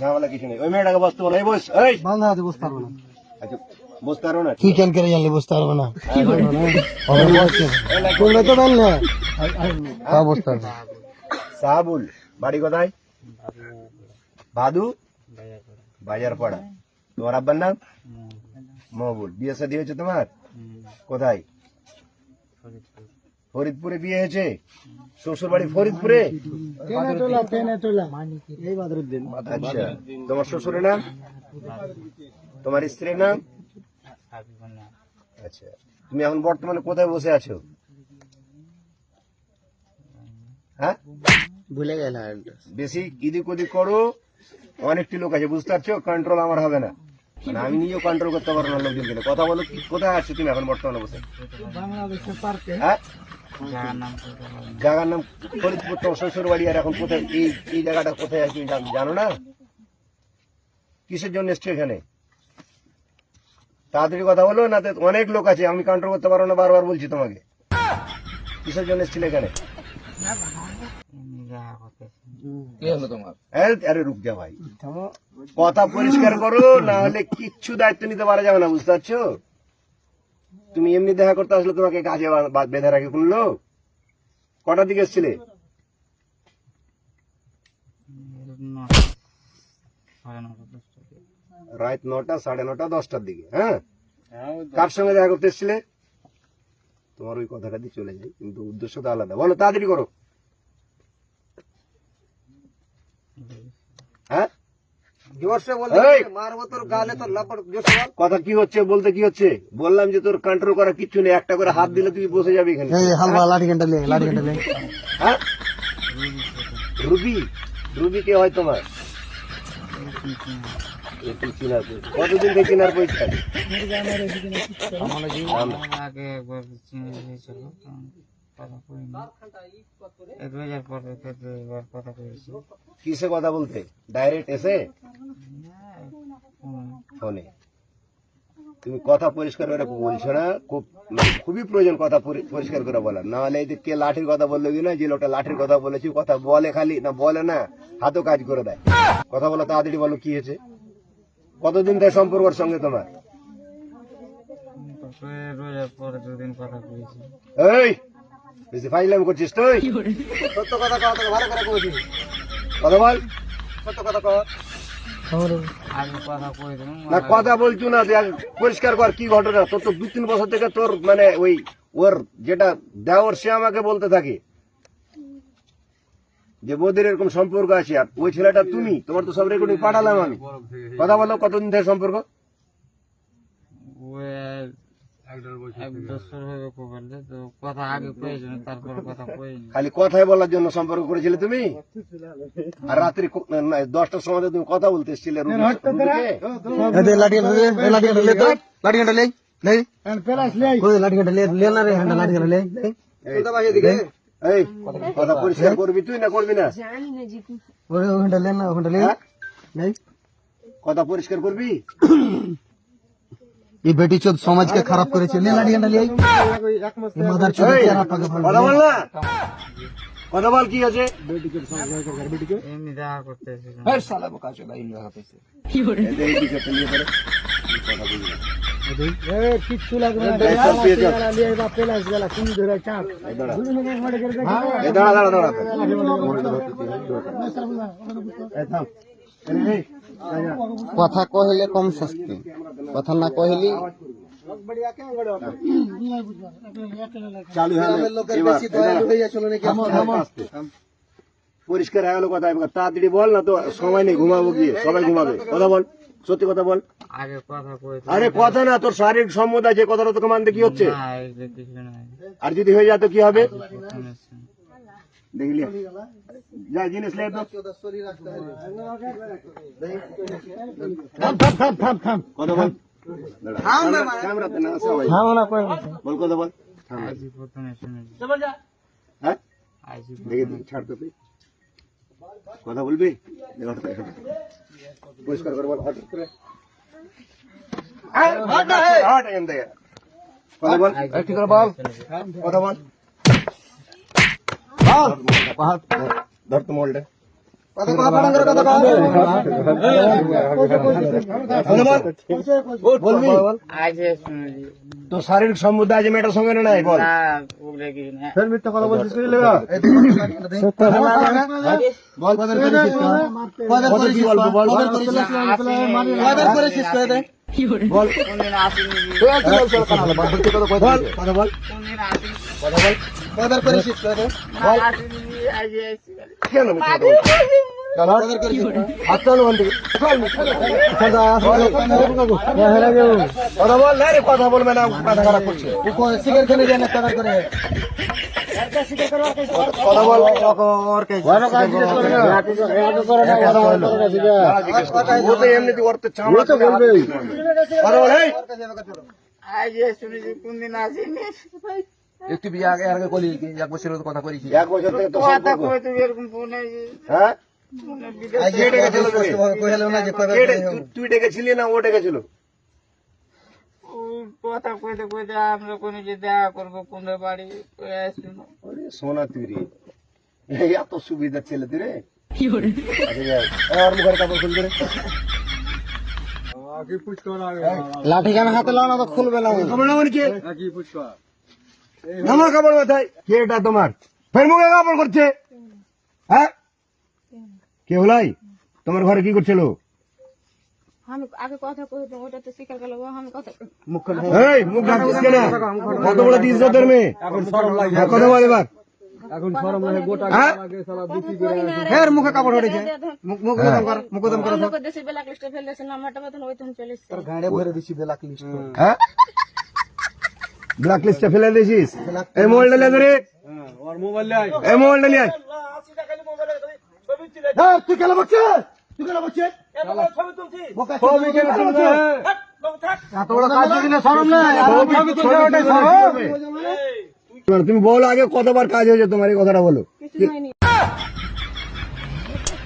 ঝামেলা কিছু নেই। ওই মেয়েটাকে বসতে বলো। এই বস এই! বাংলা হাতে বসতে পারব না। আচ্ছা বসতে পারো না? তুই কেন করে জানলে বসতে পারব না? তোমরা তো জানলে। তা বসতে পারব সাহাবুল বাড়ি কোথায়? ভাদু বাজার পাড়া তোমার আব্বার নাম? মহবুল। বিয়ে শাদী হয়েছে তোমার? কোথায়? ফরিদপুরে বিয়ে হয়েছে? শ্বশুর বাড়ি ফরিদপুরে আচ্ছা তোমার শ্বশুরের নাম? তোমার স্ত্রীর নাম? আচ্ছা তুমি এখন বর্তমানে কোথায় বসে আছো? হ্যাঁ? ভুলে গেল বেশি ইদিক ওদিক করো অনেকটি লোক আছে বুঝতে পারছ? কন্ট্রোল আমার হবে না। মানে আমি নিজেও কন্ট্রোল করতে পারব না লোকজন কথা বলো কোথায় আছো তুমি এখন বর্তমানে বসে? বাংলাদেশের পার্কে। হ্যাঁ? জায়গার নাম ফরিদপুর তোমার শ্বশুর বাড়ি আর এখন কোথায় এই এই জায়গাটা কোথায় আছে তুমি জানো না? কিসের জন্য এসছো এখানে? তাড়াতাড়ি কথা বলো না অনেক লোক আছে আমি কন্ট্রোল করতে পারব না বারবার বলছি তোমাকে। কিসের জন্য এসছিলে এখানে? আরে রুক যা ভাই। কথা পরিষ্কার করো না হলে কিচ্ছু দায়িত্ব নিতে পারা যাবে না বুঝতে পারছ? তুমি এমনি দেখা করতে আসলে তোমাকে কাজে বেঁধে রাখে কোন কটার দিকে এসছিলে? রাত নটা, সাড়ে নটা, দশটার দিকে হ্যাঁ? কার সঙ্গে দেখা করতে এসছিলে? তোমার ওই কথাটা দিয়ে চলে যাই, কিন্তু উদ্দেশ্য তো আলাদা। বলো, তাড়াতাড়ি করো। হ্যাঁ? জোরসে বল মারবো তোর গালে তোর লাপড় কথা কি হচ্ছে বলতে কি হচ্ছে? বললাম যে তোর কন্ট্রোল করা কিচ্ছু নেই একটা করে হাত দিলে তুই বসে যাবি এখানে। হালকা লাঠি ঘণ্টা লে লাঠি ঘণ্টা লে হ্যাঁ? রুবি রুবি কে হয় তোমার। কতদিন থেকে আগে একবার হয়েছিল কিসে কথা বলতে? ডাইরেক্ট এসে? ফোনে তুমি কথা পরিষ্কার করে বলছো না খুব মানে খুবই প্রয়োজন কথা পরিষ্কার করে বলা না হলে কে লাঠির কথা বলল কি না যে লোকটা লাঠির কথা বলেছি কথা বলে খালি না বলে না হাতও কাজ করে দেয়। কথা বলো তাড়াতাড়ি বলো কি হয়েছে? কতদিন থেকে সম্পর্কের সঙ্গে তোমার? এই বেশি ফাইলামি করছিস তুই? সত্য কথা তোকে ভালো করে কথা বল। সত্য কথা না। কথা বলছো না দেখ পরিষ্কার কর কি ঘটনা। তোর তো দু তিন বছর থেকে তোর মানে ওই ওর যেটা দেওয়ার সে আমাকে বলতে থাকে। যে বৌদির এরকম সম্পর্ক আছে আর ওই ছেলেটা তুমি তোমার তো সব রেকর্ডিং পাঠালাম আমি। কথা বলো কতদিন থেকে সম্পর্ক ও এক বছর হবে কবে তো কথা আগে কয়েছিল তারপরে কথা কইনি খালি কথাই বলার জন্য সম্পর্ক করেছিলে তুমি? আর রাত্রি দশটার সময় তুমি কথা বলতে এসেছিলে রুবিকে। এ লাঠি ঘণ্টা লে এ লাঠি ঘণ্টা লে তো লাঠি ঘণ্টা লে লে কই লাঠি ঘণ্টা লে লে না ঘণ্টা লে কথা পরিষ্কার করবি? ওরে ঘণ্টা লে না ঘণ্টা লে লে কথা পরিষ্কার করবি এই বেটি চোদ বল কি এমনি দেখা করতে সালা বোকা চোদ এই কথা কিচ্ছু লাগবে না পেলাস গেলা তুমি ধরে চাপ দাঁড়া। দাঁড়া, দাঁড়া, দাঁড়া। কথা কহিলে কম সস্তি কথা না কহিলি। পরিষ্কার হয়ে গেল কথা। তাড়াতাড়ি বল না তো সময় নেই ঘুমাবো গিয়ে। সবাই ঘুমাবে। কথা বল সত্যি কথা বল। আরে কথা না তোর শারীরিক সম্মত আছে কথাটা তোকে মানতে কি হচ্ছে? আর যদি হয়ে যেত কি হবে। দেখলি? যা জিনিস লে থাম, থাম, থাম, থাম, থাম। কথা বল। ক্যামেরাতে না আসা ভাই। বল কথা বল। হ্যাঁ? ছাড় তো কথা বলবি। পরিষ্কার করে বল হট করে। কথা বল। ঠিক করে বল কথা বল। ধর তো মোলটা কথা কহ পালন করে কথা কহ বলবি আজ শুনেছি তো শারীরিক সম্বন্ধ আছে মেয়েটার সঙ্গে না নাই বল। কথা কথা কথা না কথা। কথা কথা বলবে না মাথা খারাপ করছে। সিগারেট খেলে যায় না করে। একটু বিয়ে আগে আগে কলি এক বছরের কথা এক বছর থেকে হ্যাঁ তুই- ডেকেছিলি না ও ডেকেছিল? কথা কইতে কইতে আমরা কোনো যে দেখা করব কোন বাড়ি সোনা তুই রে এই এত সুবিধা ছেলে তুই রে। আচ্ছা, লাঠি কেন হাতে লাও না তো খুলবে না নামা কাপড় মাথায় কে এটা তোমার? ফের মুখে কাপড় করছে? হ্যাঁ? কে হলাই? তোমার ঘরে কি করছিল? আমি আগে কথা কইতাম ওটা তো স্বীকার করল আমি কথা মুখ এই মুখ ঢাকছিস কেন কত বড় দিস তোর মেয়ে হ্যাঁ, কথা বল এবার। হ্যাঁ? ফের মুখে কাপড় উঠেছে মুখ মুখ গরম কর মুখ গরম কর। লোক দেশে ব্ল্যাক লিস্টে ফেলেছে নাম্বারটা মতন ওই তুমি চলে গাড়ে ভরে দিছি ব্ল্যাক লিস্ট হ্যাঁ? ব্ল্যাক লিস্টে ফেলে দিয়েছিস? এই মোবাইলটা নিয়ে ধরে এই মোবাইলটা নিয়ে আয়। হ্যাঁ, তুই কেন বলছিস তুই কেন বলছিস ছবি কেন তুলছিস? এত বড় কাজ যদি না শরম না। ছবি তুলতে ওটাই শরম। তুমি বলো আগে কতবার কাজ হয়েছে তোমার এই কথাটা বলো।